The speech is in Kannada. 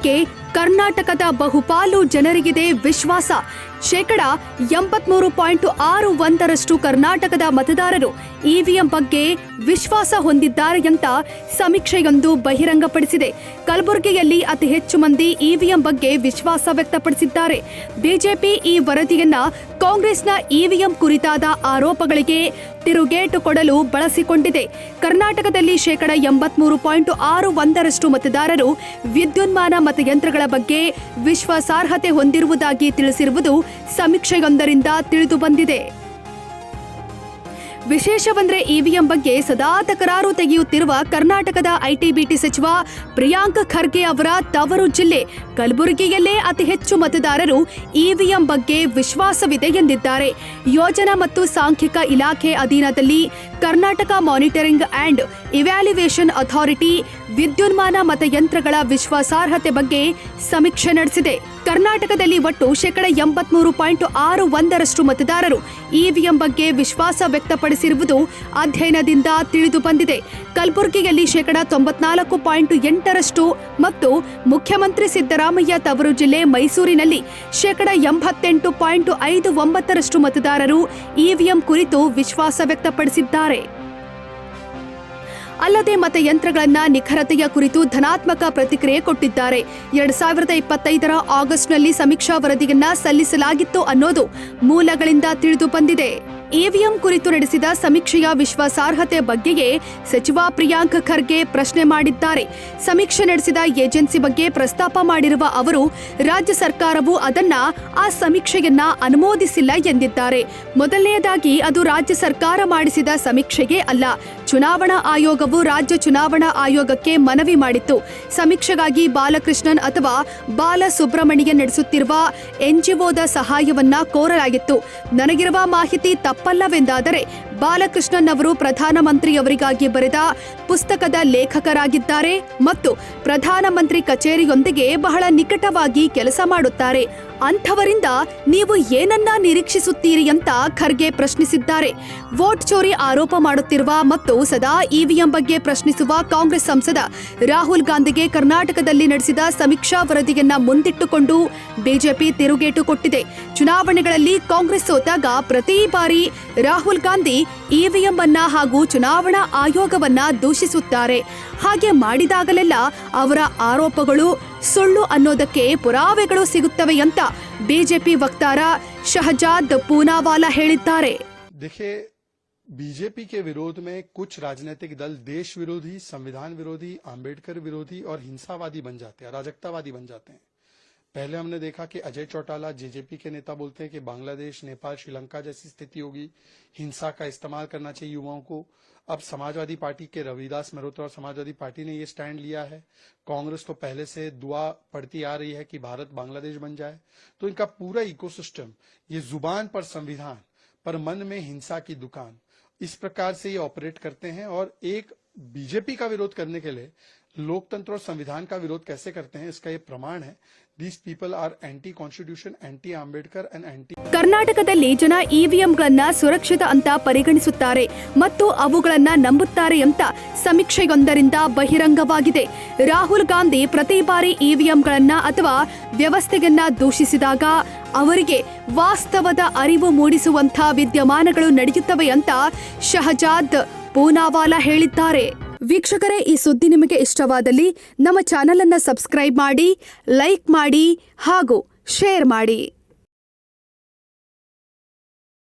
ಬಗ್ಗೆ ಕರ್ನಾಟಕದ ಬಹುಪಾಲು ಜನರಿಗಿದೆ ವಿಶ್ವಾಸ. ಶೇಕಡ ಎಂಬತ್ಮೂರು ಪಾಯಿಂಟ್ ಆರು ಒಂದರಷ್ಟು ಕರ್ನಾಟಕದ ಮತದಾರರು ಇವಿಎಂ ಬಗ್ಗೆ ವಿಶ್ವಾಸ ಹೊಂದಿದ್ದಾರೆ ಅಂತ ಸಮೀಕ್ಷೆಯೊಂದು ಬಹಿರಂಗಪಡಿಸಿದೆ. ಕಲಬುರಗಿಯಲ್ಲಿ ಅತಿ ಹೆಚ್ಚು ಮಂದಿ ಇವಿಎಂ ಬಗ್ಗೆ ವಿಶ್ವಾಸ ವ್ಯಕ್ತಪಡಿಸಿದ್ದಾರೆ. ಬಿಜೆಪಿ ಈ ವರದಿಯನ್ನ ಕಾಂಗ್ರೆಸ್ನ ಇವಿಎಂ ಕುರಿತಾದ ಆರೋಪಗಳಿಗೆ ತಿರುಗೇಟು ಕೊಡಲು ಬಳಸಿಕೊಂಡಿದೆ. ಕರ್ನಾಟಕದಲ್ಲಿ ಶೇಕಡ ಎಂಬತ್ಮೂರು ಪಾಯಿಂಟ್ ಆರು ಒಂದರಷ್ಟು ಮತದಾರರು ವಿದ್ಯುನ್ಮಾನ ಮತಯಂತ್ರಗಳ ಬಗ್ಗೆ ವಿಶ್ವಾಸಾರ್ಹತೆ ಹೊಂದಿರುವುದಾಗಿ ತಿಳಿಸಿರುವುದು ಸಮೀಕ್ಷೆಯೊಂದರಿಂದ ತಿಳಿದು ಬಂದಿದೆ ವಿಶೇಷವೆಂದರೆ ಇವಿಎಂ ಬಗ್ಗೆ ಸದಾ ತಕರಾರು ತೆಗೆಯುತ್ತಿರುವ ಕರ್ನಾಟಕದ ಐಟಿಬಿಟಿ ಸಚಿವ ಪ್ರಿಯಾಂಕ್ ಖರ್ಗೆ ಅವರ ತವರು ಜಿಲ್ಲೆ ಕಲಬುರಗಿಯಲ್ಲೇ ಅತಿ ಹೆಚ್ಚು ಮತದಾರರು ಇವಿಎಂ ಬಗ್ಗೆ ವಿಶ್ವಾಸವಿದೆ ಎಂದಿದ್ದಾರೆ. ಯೋಜನಾ ಮತ್ತು ಸಾಂಖ್ಯಿಕ ಇಲಾಖೆ ಅಧೀನದಲ್ಲಿ Karnataka monitoring and evaluation authority ವಿದ್ಯುನ್ಮಾನ ಮತಯಂತ್ರಗಳ ವಿಶ್ವಾಸಾರ್ಹತೆ ಬಗ್ಗೆ ಸಮೀಕ್ಷೆ ನಡೆಸಿದೆ. ಕರ್ನಾಟಕದಲ್ಲಿ ಒಟ್ಟು ಶೇಕಡ ಎಂಬತ್ಮೂರು ಪಾಯಿಂಟ್ ಆರು ಒಂದರಷ್ಟು ಮತದಾರರು ಇವಿಎಂ ಬಗ್ಗೆ ವಿಶ್ವಾಸ ವ್ಯಕ್ತಪಡಿಸಿರುವುದು ಅಧ್ಯಯನದಿಂದ ತಿಳಿದು ಬಂದಿದೆ. ಕಲಬುರಗಿಯಲ್ಲಿ ಶೇಕಡ ತೊಂಬತ್ನಾಲ್ಕು ಪಾಯಿಂಟ್ ಎಂಟರಷ್ಟು ಮತ್ತು ಮುಖ್ಯಮಂತ್ರಿ ಸಿದ್ದರಾಮಯ್ಯ ತವರು ಜಿಲ್ಲೆ ಮೈಸೂರಿನಲ್ಲಿ ಶೇಕಡ ಎಂಬತ್ತೆಂಟು ಪಾಯಿಂಟ್ ಐದು ಒಂಬತ್ತರಷ್ಟು ಮತದಾರರು ಇವಿಎಂ ಕುರಿತು ವಿಶ್ವಾಸ ವ್ಯಕ್ತಪಡಿಸಿದ್ದಾರೆ. ಅಲ್ಲದೆ ಮತಯಂತ್ರಗಳನ್ನ ನಿಖರತೆಯ ಕುರಿತು ಧನಾತ್ಮಕ ಪ್ರತಿಕ್ರಿಯೆ ಕೊಟ್ಟಿದ್ದಾರೆ. ಎರಡ್ ಸಾವಿರದ ಇಪ್ಪತ್ತೈದರ ಆಗಸ್ಟ್ನಲ್ಲಿ ಸಮೀಕ್ಷಾ ವರದಿಯನ್ನ ಸಲ್ಲಿಸಲಾಗಿತ್ತು ಅನ್ನೋದು ಮೂಲಗಳಿಂದ ತಿಳಿದು ಬಂದಿದೆ. ಇವಿಎಂ ಕುರಿತು ನಡೆಸಿದ ಸಮೀಕ್ಷೆಯ ವಿಶ್ವಾಸಾರ್ಹತೆ ಬಗ್ಗೆಯೇ ಸಚಿವ ಪ್ರಿಯಾಂಕ್ ಖರ್ಗೆ ಪ್ರಶ್ನೆ ಮಾಡಿದ್ದಾರೆ. ಸಮೀಕ್ಷೆ ನಡೆಸಿದ ಏಜೆನ್ಸಿ ಬಗ್ಗೆ ಪ್ರಸ್ತಾಪ ಮಾಡಿರುವ ಅವರು, ರಾಜ್ಯ ಸರ್ಕಾರವು ಅದನ್ನ ಆ ಸಮೀಕ್ಷೆಯನ್ನ ಅನುಮೋದಿಸಿಲ್ಲ ಎಂದಿದ್ದಾರೆ. ಮೊದಲನೆಯದಾಗಿ ಅದು ರಾಜ್ಯ ಸರ್ಕಾರ ಮಾಡಿಸಿದ ಸಮೀಕ್ಷೆಗೆ ಅಲ್ಲ ಚುನಾವಣಾ ಆಯೋಗವು ರಾಜ್ಯ ಚುನಾವಣಾ ಆಯೋಗಕ್ಕೆ ಮನವಿ ಮಾಡಿತ್ತು. ಸಮೀಕ್ಷೆಗಾಗಿ ಬಾಲಕೃಷ್ಣನ್ ಅಥವಾ ಬಾಲ ಸುಬ್ರಹ್ಮಣ್ಯ ನಡೆಸುತ್ತಿರುವ ಎನ್ಜಿಒದ ಸಹಾಯವನ್ನ ಕೋರಲಾಗಿತ್ತು. ನನಗಿರುವ ಮಾಹಿತಿ ತಪ್ಪಲ್ಲವೆಂದಾದರೆ ಬಾಲಕೃಷ್ಣನ್ ಅವರು ಪ್ರಧಾನಮಂತ್ರಿಯವರಿಗಾಗಿ ಬರೆದ ಪುಸ್ತಕದ ಲೇಖಕರಾಗಿದ್ದಾರೆ ಮತ್ತು ಪ್ರಧಾನಮಂತ್ರಿ ಕಚೇರಿಯೊಂದಿಗೆ ಬಹಳ ನಿಕಟವಾಗಿ ಕೆಲಸ ಮಾಡುತ್ತಾರೆ. ಅಂಥವರಿಂದ ನೀವು ಏನನ್ನ ನಿರೀಕ್ಷಿಸುತ್ತೀರಿ ಅಂತ ಖರ್ಗೆ ಪ್ರಶ್ನಿಸಿದ್ದಾರೆ. ವೋಟ್ ಚೋರಿ ಆರೋಪ ಮಾಡುತ್ತಿರುವ ಮತ್ತು ಸದಾ ಇವಿಎಂ ಬಗ್ಗೆ ಪ್ರಶ್ನಿಸುವ ಕಾಂಗ್ರೆಸ್ ಸಂಸದ ರಾಹುಲ್ ಗಾಂಧಿಗೆ ಕರ್ನಾಟಕದಲ್ಲಿ ನಡೆಸಿದ ಸಮೀಕ್ಷಾ ವರದಿಯನ್ನ ಮುಂದಿಟ್ಟುಕೊಂಡು ಬಿಜೆಪಿ ತಿರುಗೇಟು ಕೊಟ್ಟಿದೆ. ಚುನಾವಣೆಗಳಲ್ಲಿ ಕಾಂಗ್ರೆಸ್ ಸೋತಾಗ ಪ್ರತಿ ಬಾರಿ ರಾಹುಲ್ ಗಾಂಧಿ ಇವಿಎಂ ಅನ್ನ ಹಾಗೂ ಚುನಾವಣಾ ಆಯೋಗವನ್ನ ದೂಷಿಸುತ್ತಾರೆ ಹಾಗೆ ಮಾಡಿದಾಗಲೆಲ್ಲ ಅವರ ಆರೋಪಗಳು ಸುಳ್ಳು ಅನ್ನೋದಕ್ಕೆ ಪುರಾವೆಗಳು ಸಿಗುತ್ತವೆ ಅಂತ ಬಿಜೆಪಿ ವಕ್ತಾರ ಶಹಜಾದ್ ಪೂನಾವಾಲಾ ಹೇಳಿದ್ದಾರೆ देखिए बीजेपी के विरोध में कुछ राजनीतिक दल देश विरोधी संविधान विरोधी आंबेडकर विरोधी और हिंसावादी बन जाते हैं अराजकतावादी बन जाते हैं पहले हमने देखा कि अजय चौटाला जेजेपी के नेता बोलते हैं कि बांग्लादेश, नेपाल, श्रीलंका जैसी स्थिति होगी। हिंसा का इस्तेमाल करना चाहिए युवाओं को। अब समाजवादी पार्टी के रविदास मेहरोत्रा और समाजवादी पार्टी ने ये स्टैंड लिया है। कांग्रेस तो पहले से दुआ पड़ती आ रही है कि भारत बांग्लादेश बन जाए। तो इनका पूरा इकोसिस्टम, ये ज़ुबान पर संविधान, पर मन में हिंसा की दुकान, इस प्रकार से ये ऑपरेट करते हैं और एक बीजेपी का विरोध करने के लिए लोकतंत्र और संविधान का विरोध कैसे करते हैं, इसका ये प्रमाण है। These people are anti-constitution, anti-Ambedkar and ಕರ್ನಾಟಕದಲ್ಲಿ ಜನ ಇವಿಎಂಗಳನ್ನ ಸುರಕ್ಷಿತ ಅಂತ ಪರಿಗಣಿಸುತ್ತಾರೆ ಮತ್ತು ಅವುಗಳನ್ನ ನಂಬುತ್ತಾರೆ ಅಂತ ಸಮೀಕ್ಷೆಯೊಂದರಿಂದ ಬಹಿರಂಗವಾಗಿದೆ. ರಾಹುಲ್ ಗಾಂಧಿ ಪ್ರತಿ ಬಾರಿ ಇವಿಎಂಗಳನ್ನ ಅಥವಾ ವ್ಯವಸ್ಥೆಯನ್ನ ದೂಷಿಸಿದಾಗ ಅವರಿಗೆ ವಾಸ್ತವದ ಅರಿವು ಮೂಡಿಸುವಂತಹ ವಿದ್ಯಮಾನಗಳು ನಡೆಯುತ್ತವೆ ಅಂತ ಶಹಜಾದ್ ಪೂನಾವಾಲಾ ಹೇಳಿದ್ದಾರೆ. ವೀಕ್ಷಕರೇ ಈ ಸುದ್ದಿ ನಿಮಗೆ ಇಷ್ಟವಾದಲ್ಲಿ ನಮ್ಮ ಚಾನಲನ್ನು ಸಬ್ಸ್ಕ್ರೈಬ್ ಮಾಡಿ ಲೈಕ್ ಮಾಡಿ ಹಾಗೂ ಶೇರ್ ಮಾಡಿ.